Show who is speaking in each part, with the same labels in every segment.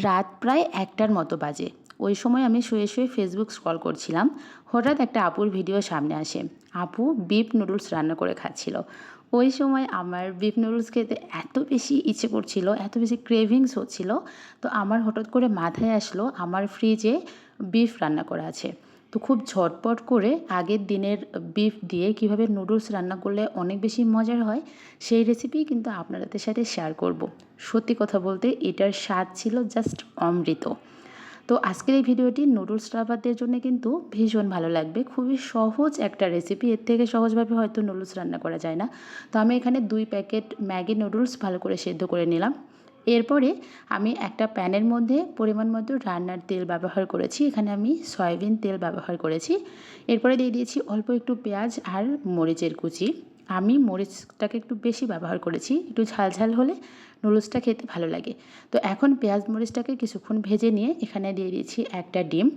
Speaker 1: রাত প্রায় একটার মতো বাজে। ওই সময় আমি শুয়ে শুয়ে ফেসবুক স্ক্রল করছিলাম। হঠাৎ একটা আপুর ভিডিও সামনে আসে। আপু বিপ নুডলস রান্না করে খাচ্ছিল। ওই সময় আমার বিফ নুডলস খেতে এত বেশি ইচ্ছে করছিল, এত বেশি ক্রেভিংস হচ্ছিল, তো আমার হঠাৎ করে মাথায় আসলো আমার ফ্রিজে বিফ রান্না করা আছে। তো খুব ঝটপট করে আগের দিনের বিফ দিয়ে কীভাবে নুডলস রান্না করলে অনেক বেশি মজার হয়, সেই রেসিপি কিন্তু আপনাদের সাথে শেয়ার করব। সত্যি কথা বলতে এটার স্বাদ ছিল জাস্ট অমৃত। তো আজকের এই ভিডিওটি নুডলস রাবারদের জন্য কিন্তু ভীষণ ভালো লাগবে। খুবই সহজ একটা রেসিপি এর থেকে সহজভাবে হয়তো নুডলস রান্না করা যায় না। তো আমি এখানে দুই প্যাকেট ম্যাগি নুডলস ভালো করে সেদ্ধ করে নিলাম। এরপরে আমি একটা প্যানের মধ্যে পরিমাণ মতো রান্নার তেল ব্যবহার করেছি। এখানে আমি সয়াবিন তেল ব্যবহার করেছি। এরপরে দিয়ে দিয়েছি অল্প একটু পেঁয়াজ আর মরিচের কুচি। আমি মরিচটাকে একটু বেশি ব্যবহার করেছি। একটু ঝালঝাল ঝাল হলে নুডলসটা খেতে ভালো লাগে। তো এখন পেঁয়াজ মরিচটাকে কিছুক্ষণ ভেজে নিয়ে এখানে দিয়ে দিয়েছি একটা ডিম।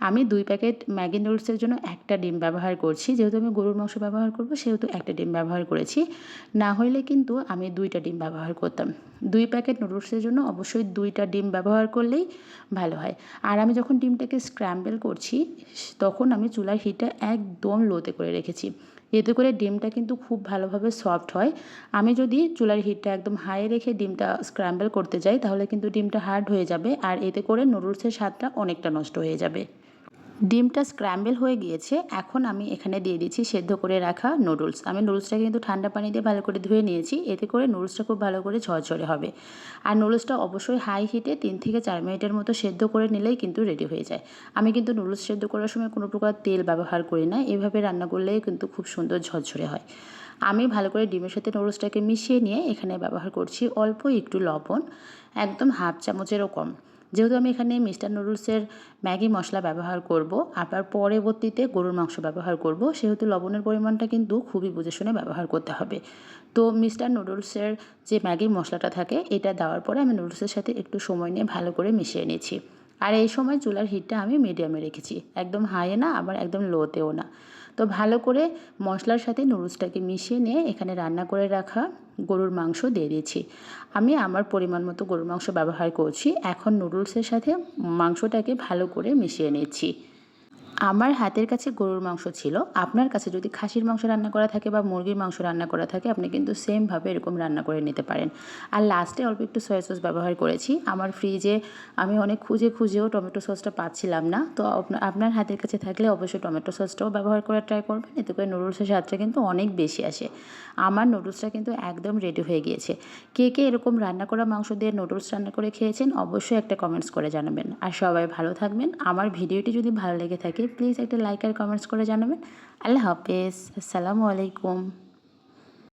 Speaker 1: আমি দুই প্যাকেট ম্যাগি নুডলসের জন্য একটা ডিম ব্যবহার করছি। যেহেতু আমি গরুর মাংস ব্যবহার করব, সেহেতু একটা ডিম ব্যবহার করেছি। না হইলে কিন্তু আমি দুইটা ডিম ব্যবহার করতাম। দুই প্যাকেট নুডলসের জন্য অবশ্যই দুইটা ডিম ব্যবহার করলেই ভালো হয়। আর আমি যখন ডিমটাকে স্ক্র্যাম্বেল করছি, তখন আমি চুলার হিটটা একদম লোতে করে রেখেছি। এতে করে ডিমটা কিন্তু খুব ভালোভাবে সফট হয়। আমি যদি চুলার হিটটা একদম হাই রেখে ডিমটা স্ক্র্যাম্বল করতে যাই, তাহলে কিন্তু ডিমটা হার্ড হয়ে যাবে আর এতে করে নুডলসের স্বাদটা অনেকটা নষ্ট হয়ে যাবে। ডিমটা স্ক্র্যাম্বেল হয়ে গিয়েছে, এখন আমি এখানে দিয়ে দিচ্ছি সেদ্ধ করে রাখা নুডলস আমি নুডলসটাকে কিন্তু ঠান্ডা পানি দিয়ে ভালো করে ধুয়ে নিয়েছি, এতে করে নুডলসটা খুব ভালো করে ঝরঝরে হবে। আর নুডলসটা অবশ্যই হাই হিটে তিন থেকে চার মিনিটের মতো সেদ্ধ করে নিলেই কিন্তু রেডি হয়ে যায়। আমি কিন্তু নুডলস সেদ্ধ করার সময় কোনো প্রকার তেল ব্যবহার করি না, এভাবে রান্না করলেই কিন্তু খুব সুন্দর ঝরঝরে হয়। আমি ভালো করে ডিমের সাথে নুডলসটাকে মিশিয়ে নিয়ে এখানে ব্যবহার করছি অল্প একটু লবণ, একদম হাফ চামচেরও কম। যেহেতু আমি এখানে মিস্টার নুডলসের ম্যাগি মশলা ব্যবহার করব আবার পরবর্তীতে গরুর মাংস ব্যবহার করব, সেহেতু লবণের পরিমাণটা কিন্তু খুবই বুঝে শুনে ব্যবহার করতে হবে। তো মিস্টার নুডলসের যে ম্যাগি মশলাটা থাকে, এটা দেওয়ার পরে আমি নুডলসের সাথে একটু সময় নিয়ে ভালো করে মিশিয়ে নিয়েছি আর এই সময় চুলার হিটটা আমি মিডিয়ামে রেখেছি, একদম হাইয়ে না, আবার একদম লোতেও না। তো ভালো করে মশলার সাথে নুডলসটাকে মিশিয়ে নিয়ে এখানে রান্না করে রাখা গরুর মাংস দিয়ে দিয়েছি। আমি আমার পরিমাণ মতো গরুর মাংস ব্যবহার করছি। এখন নুডলসের সাথে মাংসটাকে ভালো করে মিশিয়ে নিচ্ছি। আমার হাতের কাছে গরুর মাংস ছিল, আপনার কাছে যদি খাসির মাংস রান্না করা থাকে বা মুরগির মাংস রান্না করা থাকে, আপনি কিন্তু সেমভাবে এরকম রান্না করে নিতে পারেন। আর লাস্টে অল্প একটু সয়া সস ব্যবহার করেছি। আমার ফ্রিজে আমি অনেক খুঁজে খুঁজেও টমেটো সসটা পাচ্ছিলাম না। তো আপনার হাতের কাছে থাকলে অবশ্যই টমেটো সসটাও ব্যবহার করে ট্রাই করবেন। এতে করে নুডলসের স্বাদটা কিন্তু অনেক বেশি আসে। আমার নুডলসটা কিন্তু একদম রেডি হয়ে গিয়েছে। কে কে এরকম রান্না করা মাংস দিয়ে নুডলস রান্না করে খেয়েছেন, অবশ্যই একটা কমেন্টস করে জানাবেন। আর সবাই ভালো থাকবেন। আমার ভিডিওটি যদি ভালো লেগে থাকে প্লিজ একটা লাইক আর কমেন্টস করে জানাবেন। আল্লাহ হাফেজ। আসসালামু আলাইকুম।